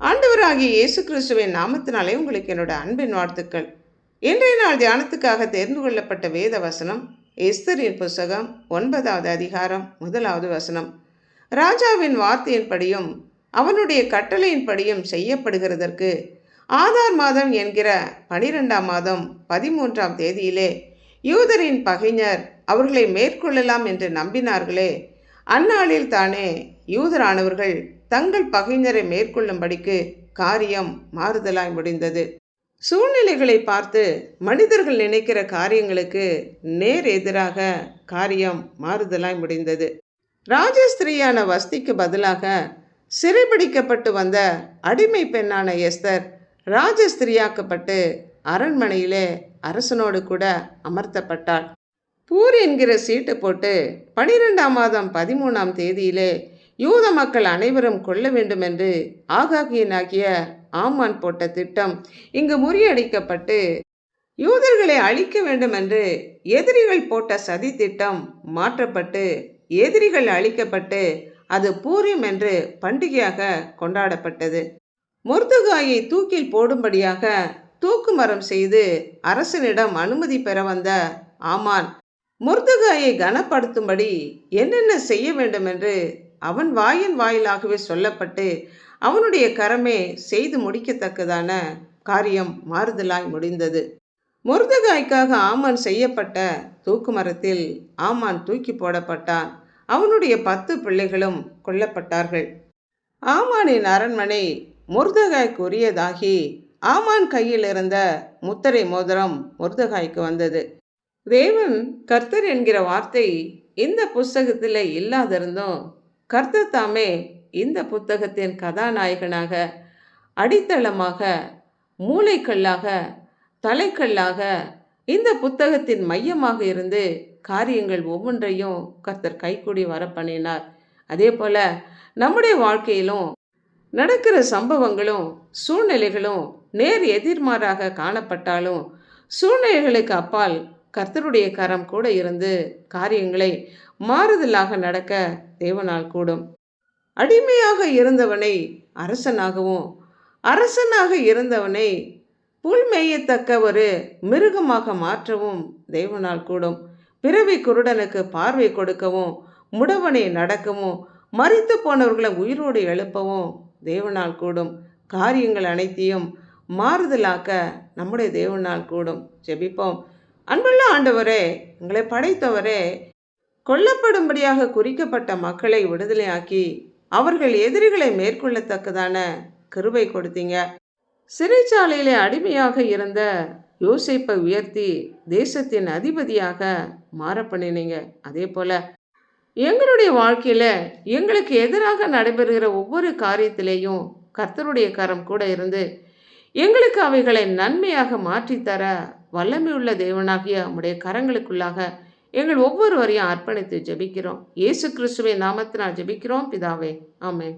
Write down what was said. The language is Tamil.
ஆண்டவராகிய இயேசு கிறிஸ்துவின் நாமத்தினாலே உங்களுக்கு என்னோட அன்பின் வாழ்த்துக்கள். இன்றைய நாள் தியானத்துக்காக தேர்ந்து கொள்ளப்பட்ட வேத வசனம் எஸ்தரின் புஸ்தகம் ஒன்பதாவது அதிகாரம் முதலாவது வசனம். ராஜாவின் வார்த்தையின்படியும் அவனுடைய கட்டளையின்படியும் செய்யப்படுகிறதற்கு ஆதார் மாதம் என்கிற பனிரெண்டாம் மாதம் பதிமூன்றாம் தேதியிலே யூதரின் பகைஞர் அவர்களை மேற்கொள்ளலாம் என்று நம்பினார்களே அந்நாளில் தானே யூதரானவர்கள் தங்கள் பகைஞரை மேற்கொள்ளும்படிக்கு காரியம் மாறுதலாய் முடிந்தது. சூழ்நிலைகளை பார்த்து மனிதர்கள் நினைக்கிற காரியங்களுக்கு நேர் எதிராக காரியம் மாறுதலாய் முடிந்தது. ராஜஸ்திரியான வஸ்திக்கு பதிலாக சிறைபிடிக்கப்பட்டு வந்த அடிமை பெண்ணான எஸ்தர் ராஜஸ்திரியாக்கப்பட்டு அரண்மனையிலே அரசனோடு கூட அமர்த்தப்பட்டாள். பூர் என்கிற சீட்டு போட்டு பனிரெண்டாம் மாதம் பதிமூணாம் தேதியிலே யூத மக்கள் அனைவரும் கொள்ள வேண்டும் என்று ஆகாகியனாகிய ஆமான் போட்ட திட்டம் இங்கு முறியடிக்கப்பட்டு யூதர்களை அழிக்க வேண்டும் என்று எதிரிகள் போட்ட சதி திட்டம் மாற்றப்பட்டு எதிரிகள் அழிக்கப்பட்டு அது பூரியம் என்று பண்டிகையாக கொண்டாடப்பட்டது. முர்துகாயை தூக்கில் போடும்படியாக தூக்கு மரம் செய்து அரசனிடம் அனுமதி பெற வந்த ஆமான் முருதகாயை கனப்படுத்தும்படி என்னென்ன செய்ய வேண்டும் என்று அவன் வாயின் வாயிலாகவே சொல்லப்பட்டு அவனுடைய கரமே செய்து முடிக்கத்தக்கதான காரியம் மாறுதலாய் முடிந்தது. முருதகாய்க்காக ஆமான் செய்யப்பட்ட தூக்கு மரத்தில் ஆமான் தூக்கி போடப்பட்டான். அவனுடைய பத்து பிள்ளைகளும் கொல்லப்பட்டார்கள். ஆமானின் அரண்மனை முருதகாய்க்கு உரியதாகி ஆமான் கையில் இருந்த முத்தரை மோதிரம் முருதகாய்க்கு வந்தது. தேவன் கர்த்தர் என்கிற வார்த்தை இந்த புஸ்தகத்தில் இல்லாதிருந்தும் கர்த்தர் தாமே இந்த புத்தகத்தின் கதாநாயகனாக அடித்தளமாக மூளைக்கல்லாக தலைக்கல்லாக இந்த புத்தகத்தின் மையமாக இருந்து காரியங்கள் ஒவ்வொன்றையும் கர்த்தர் கைக்கூடி வர பண்ணினார் அதே போல் நம்முடைய வாழ்க்கையிலும் நடக்கிற சம்பவங்களும் சூழ்நிலைகளும் நேர் எதிர்மாறாக காணப்பட்டாலும் சூழ்நிலைகளுக்கு அப்பால் கர்த்தருடைய கரம் கூட இருந்து காரியங்களை மாறுதலாக நடக்க தேவனால் கூடும். அடிமையாக இருந்தவனை அரசனாகவும் அரசனாக இருந்தவனை புல் மேயத்தக்க ஒரு மிருகமாக மாற்றவும் தேவனால் கூடும். பிறவி குருடனுக்கு பார்வை கொடுக்கவும் முடவனை நடக்கவும் மறித்து போனவர்களை உயிரோடு எழுப்பவும் தேவனால் கூடும். காரியங்கள் அனைத்தையும் மாறுதலாக்க நம்முடைய தேவனால் கூடும். ஜெபிப்போம். ஆண்டவரே எங்களை படைத்தவரே கொல்லப்படும்படியாக குறிக்கப்பட்ட மக்களை விடுதலையாக்கி அவர்கள் எதிரிகளை மேற்கொள்ளத்தக்கதான கிருபை கொடுத்தீங்க. சிறைச்சாலையிலே அடிமையாக இருந்த யோசிப்பை உயர்த்தி தேசத்தின் அதிபதியாக மாற பண்ணினீங்க. அதே போல எங்களுடைய வாழ்க்கையில் எங்களுக்கு எதிராக நடைபெறுகிற ஒவ்வொரு காரியத்திலேயும் கர்த்தருடைய கரம் கூட இருந்து எங்களுக்கு அவைகளை நன்மையாக மாற்றித்தர வல்லமையுள்ள தேவனாகிய உம்முடைய கரங்களுக்குள்ளாக எங்கள் ஒவ்வொருவரையும் அர்ப்பணித்து ஜெபிக்கிறோம். இயேசு கிறிஸ்துவை நாமத்தினால் ஜெபிக்கிறோம். பிதாவே ஆமே